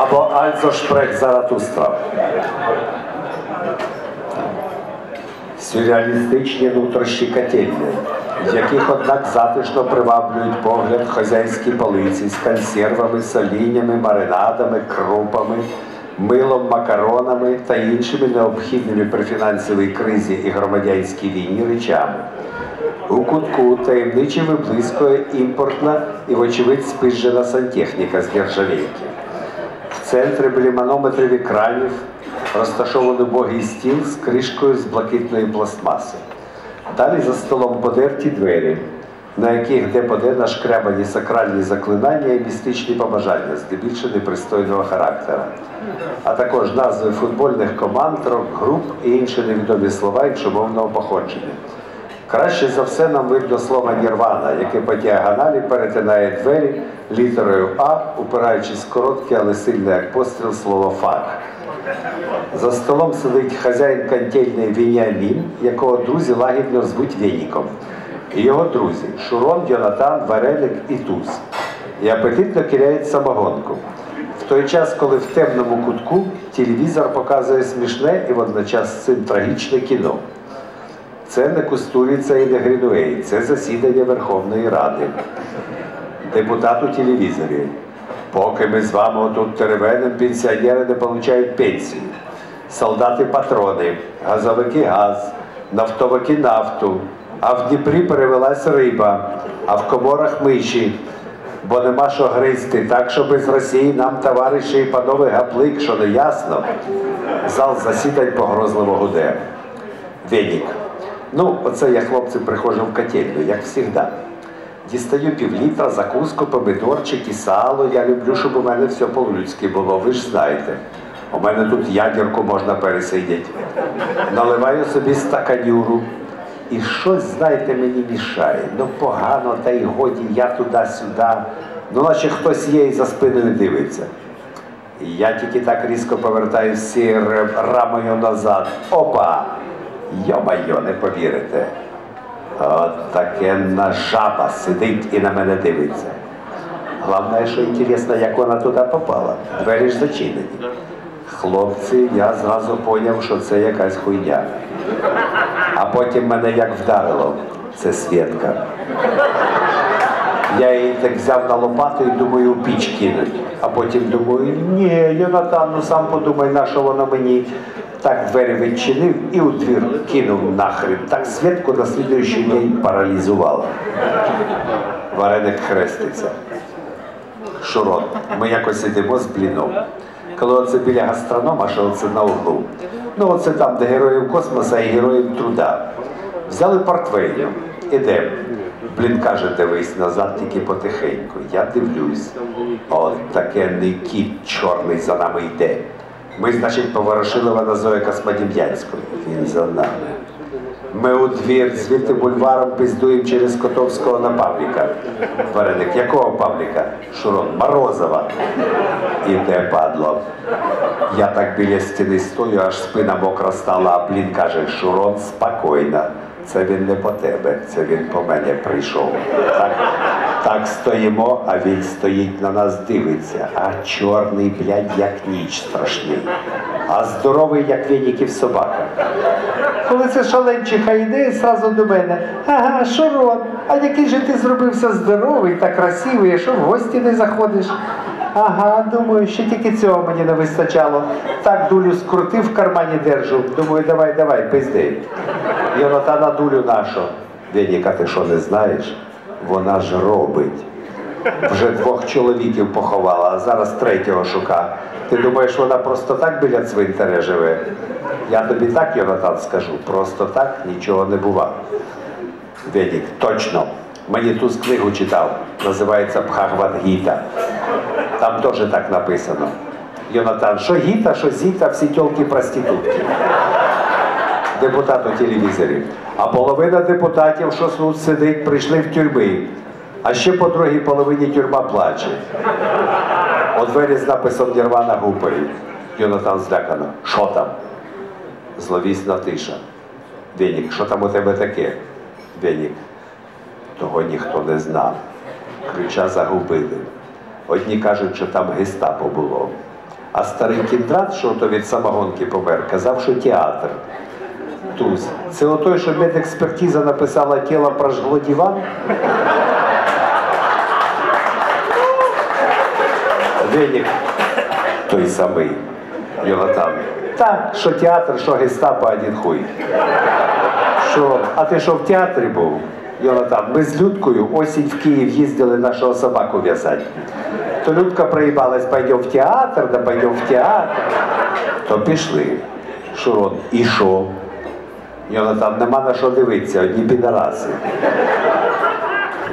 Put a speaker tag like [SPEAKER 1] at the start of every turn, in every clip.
[SPEAKER 1] або Альзо Шпрех Заратустра. Сюрреалістичні нутрощі котельні, з яких, однак, затишно приваблюють погляд хазяйські полиці з консервами, соліннями, маринадами, крупами, милом, макаронами та іншими необхідними при фінансовій кризі і громадянській війні речами. У кутку таємниче виблискує імпортна і, вочевидь, спижена сантехніка з нержавейки. Центрі біля манометрів екранів розташований убогий стіл з кришкою з блакитної пластмаси. Далі за столом подерті двері, на яких де-поде нашкрябані сакральні заклинання і містичні побажання, здебільшого непристойного характера, а також назви футбольних команд, рок-груп і інші невідомі слова іншомовного походження. Краще за все нам видно слово нірвана, яке по діагоналі перетинає двері літерою А, упираючись в коротке, але сильне як постріл слово фак. За столом сидить хазяїн контельної Веніамін, якого друзі лагідно звуть Веніком. І його друзі Шурон, Йонатан, Вареник і Туз. І апетитно киряють самогонку. В той час, коли в темному кутку телевізор показує смішне і водночас цим трагічне кіно. Це не Кустуриця і не Грінуей, це засідання Верховної Ради. Депутат у телевізорі. Поки ми з вами отут теревенем, пенсіонери не отримують пенсію. Солдати патрони, газовики газ, нафтовики нафту, а в Дніпрі перевелась риба, а в коморах миші. Бо нема що гризти, так що без Росії нам, товариші і панове гаплик, що не ясно. Зал засідань погрозливо гуде. Венік. Ну, оце я, хлопці, приходжу в котельню, як завжди. Дістаю півлітра, закуску, помидорчик і сало. Я люблю, щоб у мене все по-людськи було, ви ж знаєте. У мене тут ядерку можна пересидіти. Наливаю собі стаканюру. І щось, знаєте, мені мішає. Ну погано, та й годі, я туди-сюди. Ну, наче хтось є і за спиною дивиться. Я тільки так різко повертаю всі рамою назад. Опа! Йо-майо, не повірите. От таке на жаба сидить і на мене дивиться. Головне, що інтересно, як вона туди попала. Двері ж зачинені. Хлопці, я зразу зрозумів, що це якась хуйня. А потім мене як вдарило. Це Свєтка. Я її так взяв на лопату і думаю, піч кинуть. А потім думаю, ні, Йонатан, ну сам подумай, на що воно мені. Так двері відчинив і у двір кинув нахрен. Так Свєтку на слідуючий день паралізувало. Вареник хреститься. Шурон, ми якось ідемо з бліном. Коли оце біля гастронома, що оце на углу. Ну, оце там, де героїв космоса і героїв труда. Взяли портвейню, ідемо. Блін каже, дивись назад тільки потихеньку. Я дивлюсь. От таке кіт чорний за нами йде. Ми, значить, поворошили на Зоя Космодем'янської. Він за нами. Ми у двір звідти бульваром пиздуємо через Котовського на Павліка. Вареник, якого Павліка? Шурон, Морозова. Іде падло. Я так біля стіни стою, аж спина мокра стала, а блін каже, Шурон, спокійно. Це він не по тебе, це він по мене прийшов. Так, так стоїмо, а він стоїть на нас, дивиться, а чорний, блядь, як ніч страшний, а здоровий, як вініків собака. Коли це шаленчиха йде, зразу до мене. Ага, Шурон, а який же ти зробився здоровий та красивий, що в гості не заходиш? Ага, думаю, ще тільки цього мені не вистачало. Так дулю скрутив в кармані держу. Думаю, давай, давай, пизди. Йонатана дулю нашу. Веніка, ти що не знаєш? Вона ж робить. Вже двох чоловіків поховала, а зараз третього шука. Ти думаєш, вона просто так біля цвинтаря живе? Я тобі так, Йонатан, скажу, просто так нічого не бува. Венік, точно. Мені ту книгу читав, називається Бхагават-гіта. Там теж так написано. Йонатан, що гіта, що зіта, всі тьолки проститутки. Депутат у телевізорі. А половина депутатів, що тут сидить, прийшли в тюрми. А ще по другій половині тюрма плаче. Двері з написом Нірвана гупають. Йонатан злякано. Що там? Зловісна тиша. Венік, що там у тебе таке? Венік. Того ніхто не знав. Ключа загубили. Одні кажуть, що там гестапо було, А старий кіндрат, що то від самогонки помер, казав, що театр. Туз. Це отой, що медекспертиза написала тіло прожгло диван. Венік той самий Йонатан. Так, що театр, що гестапо, один хуй. Що, а ти що в театрі був? Йонатан, ми з Людкою осінь в Київ їздили нашого собаку в'язати. То Людка проїбалась, пойдем в театр, да пойдем в театр. То пішли. Шурон, і що? Йонатан, нема на що дивитися, одні підараси.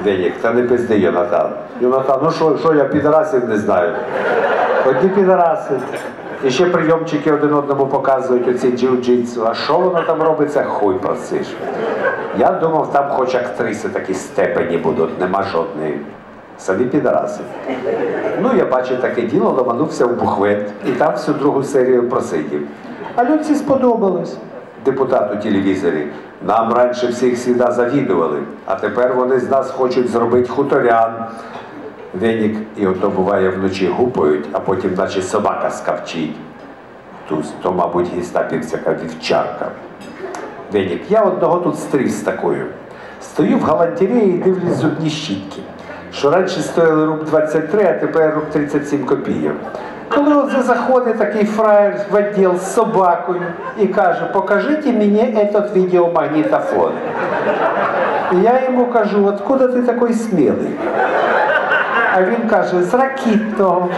[SPEAKER 1] Венік, та не пизди, Йонатан. Йонатан, ну що, я підарасів не знаю. Одні підараси. І ще прийомчики один одному показують оці джиу-джитсу. А що воно там робиться, хуй просиш. Я думав, там хоч актриси такі степені будуть, нема жодної. Самі підараси. Ну, я бачив таке діло, ломанувся в бухвет і там всю другу серію просидів. А людці сподобалось. Депутат у телевізорі. Нам раніше всіх сіда завідували, а тепер вони з нас хочуть зробити хуторян. Венік і ото буває вночі гупають, а потім наче собака скавчить. Туз, то, мабуть, гістапівська вівчарка. Венік, я одного тут стрів з такою. Стою в галантереї і дивлюсь зубні щітки, що раніше стояли руб 23, а тепер руб 37 копійок. Коли от заходить такий фраєр в відділ з собакою і каже, покажіть мені этот відеомагнітофон. І я йому кажу, откуда ти такий смілий? А він каже, з ракітного.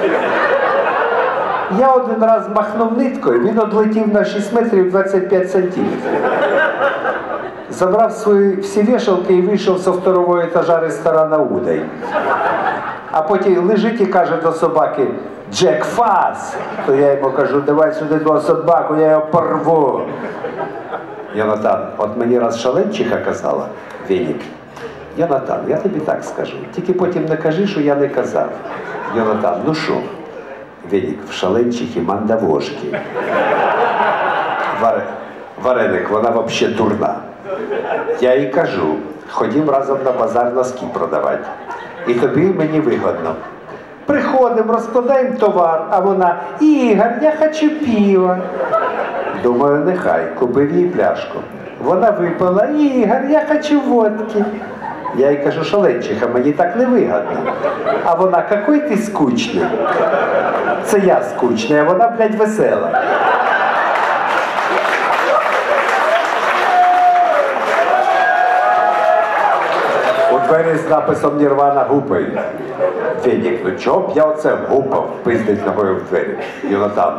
[SPEAKER 1] Я один раз махнув ниткою, він одлетів на 6 метрів 25 сантиметрів. Забрав свої всі вішалки і вийшов зі второго етажа ресторана Удай. А потім лежить і каже до собаки Джек Фас. То я йому кажу, давай сюди твого собаку, я його порву. Йонатан, от мені раз шаленчиха казала, Венік, Йонатан, я тобі так скажу. Тільки потім не кажи, що я не казав. Йонатан, ну що? Венік, в шаленчихі мандавошки. Варе... Вареник, вона взагалі дурна. Я їй кажу, ходім разом на базар носки продавати. І тобі мені вигодно. Приходимо, розкладаємо товар, а вона Ігор, я хочу пива. Думаю, нехай, купив їй пляшку. Вона випила, Ігор, я хочу водки. Я їй кажу, шаленчиха, мені так не вигадно. А вона, який ти скучний. Це я скучний, а вона, блядь, весела. Двері з написом Нірвана гупай. Фенік, ну чого б я оце гупав, пиздить ногою в двері. Йонатан.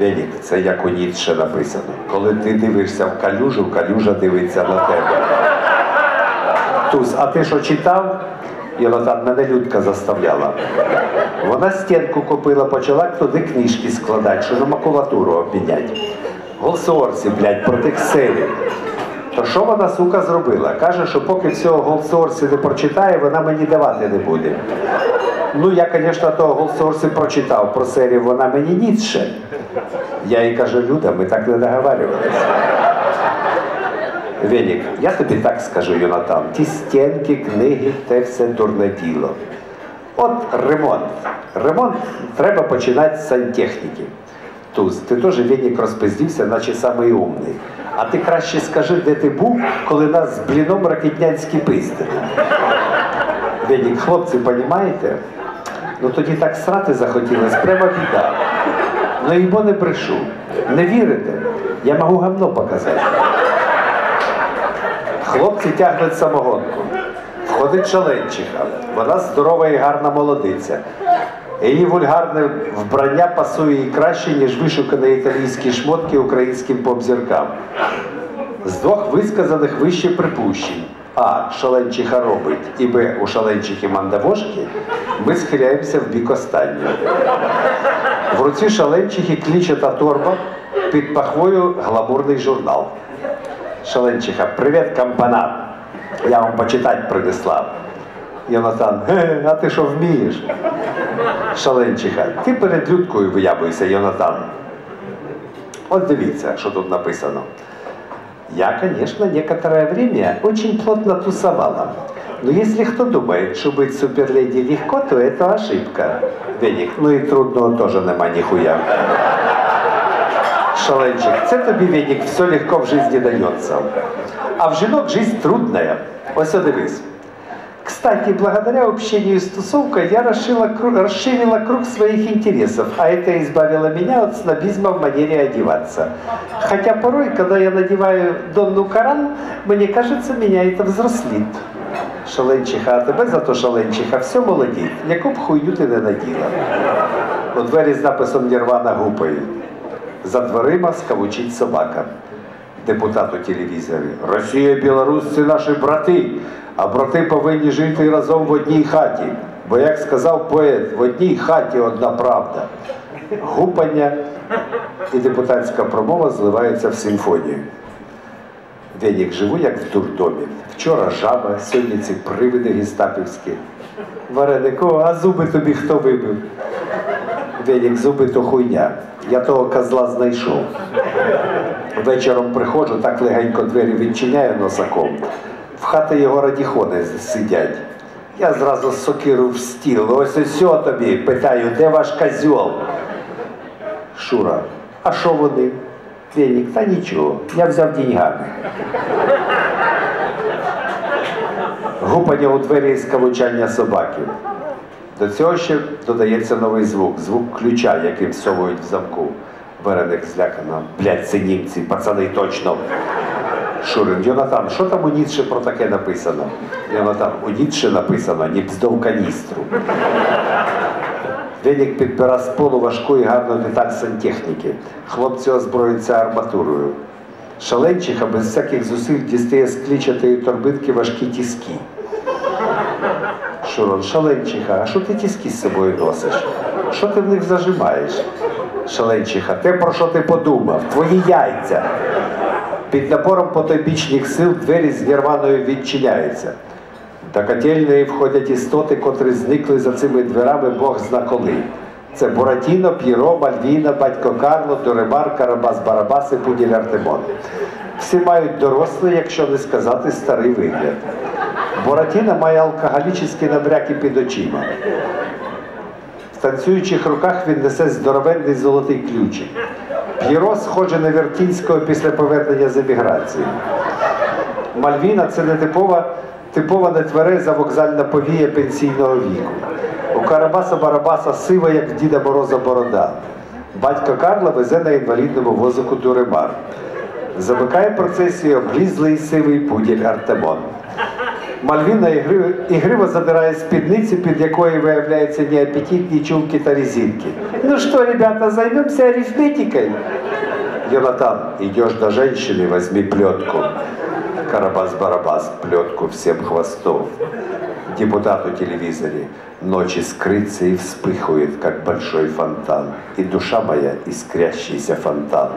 [SPEAKER 1] Венік, це як у Ніцше написано. Коли ти дивишся в калюжу, калюжа дивиться на тебе. Туз, а ти що читав? Йонатан, мене Людка заставляла. Вона стінку купила, почала туди книжки складати, що на макулатуру обміняти. Голсорці, блядь, проти кселів. То що вона, сука, зробила? Каже, що поки всього голсорсі не прочитає, вона мені давати не буде. Ну, я, звісно, того голсорсі прочитав про серію вона мені Ніцше. Я їй кажу, Люда, ми так не договарювалися. Венік, я тобі так скажу, Йонатан, ті стінки, книги, те все дурне діло. От ремонт. Ремонт треба починати з сантехніки. Туз, ти теж Венік розпиздівся, наче самий умний. А ти краще скажи, де ти був, коли нас з бліном ракетнянські пиздили. Венік, хлопці, понімаєте? Ну тоді так срати захотілось, прямо біда. Ну їбо не брешу. Не вірите? Я можу гамно показати. Хлопці тягнуть самогонку. Входить шаленчиха. Вона здорова і гарна молодиця. Її вульгарне вбрання пасує їй краще, ніж вишукані італійські шмотки українським попзіркам. З двох висказаних вище припущень. А. Шаленчиха робить, і Б. У шаленчихи мандавошки, ми схиляємося в бік останнього. В руці шаленчихи клічата торба, під пахвою гламурний журнал. Шаленчиха, привіт, кампанат. Я вам почитати принесла. Йонатан, а ти що вмієш? Шаленчиха, ти перед людкою виябуйся, Йонатан. От дивіться, що тут написано. Я, конечно, некоторое время очень плотно тусовала. Но если кто думает, что быть суперледи легко, то это ошибка. Венік, ну і трудного теж нема ніхуя. Шаленчик, це тобі, Венік, все легко в житті дається. А в жінок жизнь трудная. Ось дивись. Кстати, благодаря общению с тусовкой я расширила, круг- расширила круг своих интересов, а это избавило меня от снобизма в манере одеваться. Хотя порой, когда я надеваю Донну Каран, мне кажется, меня это взрослит. Шаленчиха, а тебе зато шаленчиха, все молодіть, яку б хуйню ти не наділа. У двері з написом Нірвана гупає. За дверима скавучить собака. Депутат у телевізорі. Росія Білорусь це наші брати, а брати повинні жити разом в одній хаті. Бо, як сказав поет, в одній хаті одна правда. Гупання і депутатська промова зливаються в симфонію. Венік живу, як в дурдомі. Вчора жаба, сьогодні ці привиди гестапівські. Варенику, а зуби тобі хто вибив? Венік, зуби то хуйня. Я того козла знайшов. Вечором приходжу, так легенько двері відчиняю носаком. В хати його радіхони сидять. Я зразу з сокиру в стіл. Ось ось тобі. Питаю, де ваш козьол? Шура, а що вони? Венік, та нічого, я взяв деньгами. Гупання у двері і скавучання собаків. До цього ще додається новий звук, звук ключа, яким совують в замку. Вареник злякано. Блядь, це німці, пацани точно. Шурин, Йонатан, що там у Ніцше про таке написано? Йонатан, у Ніцше написано ні бздов каністру. Венік підбира з полу важку і деталь сантехніки. Хлопці озброюються арматурою. Шаленчиха без всяких зусиль дістає з клічатої торбинки важкі тіски. Шурон, шаленчиха, а що ти тіски з собою носиш? Що ти в них зажимаєш? Шаленчиха, те про що ти подумав? Твої яйця. Під напором потойбічних сил двері з Нірваною відчиняються. До котельної входять істоти, котрі зникли за цими дверами Бог зна коли. Це Буратіно, П'єро, Мальвіна, батько Карло, Дуремар, Карабас Барабас і Пуділь Артемон. Всі мають дорослий, якщо не сказати, старий вигляд. Буратіно має алкоголічні набряки під очима. Танцюючих руках він несе здоровенний золотий ключик. П'єро схоже на Вертінського після повернення з еміграції. Мальвіна це не типова, типова нетвереза вокзальна повія пенсійного віку. У Карабаса Барабаса сива, як Діда Мороза Борода. Батько Карла везе на інвалідному возику Дуремар. Замикає процесію облізлий сивий пуділь Артемон. Мальвіна ігри- ігриво задирає спідницю, під якою виявляються неапетитні чулки та резинки. Ну що, ребята, займемося арифметикой? Йонатан, идешь до женщины, возьми плетку. Карабас-барабас, плетку всем хвостов. Депутат у телевизоре. Ночь искрится и вспыхивает, как большой фонтан. И душа моя искрящийся фонтан.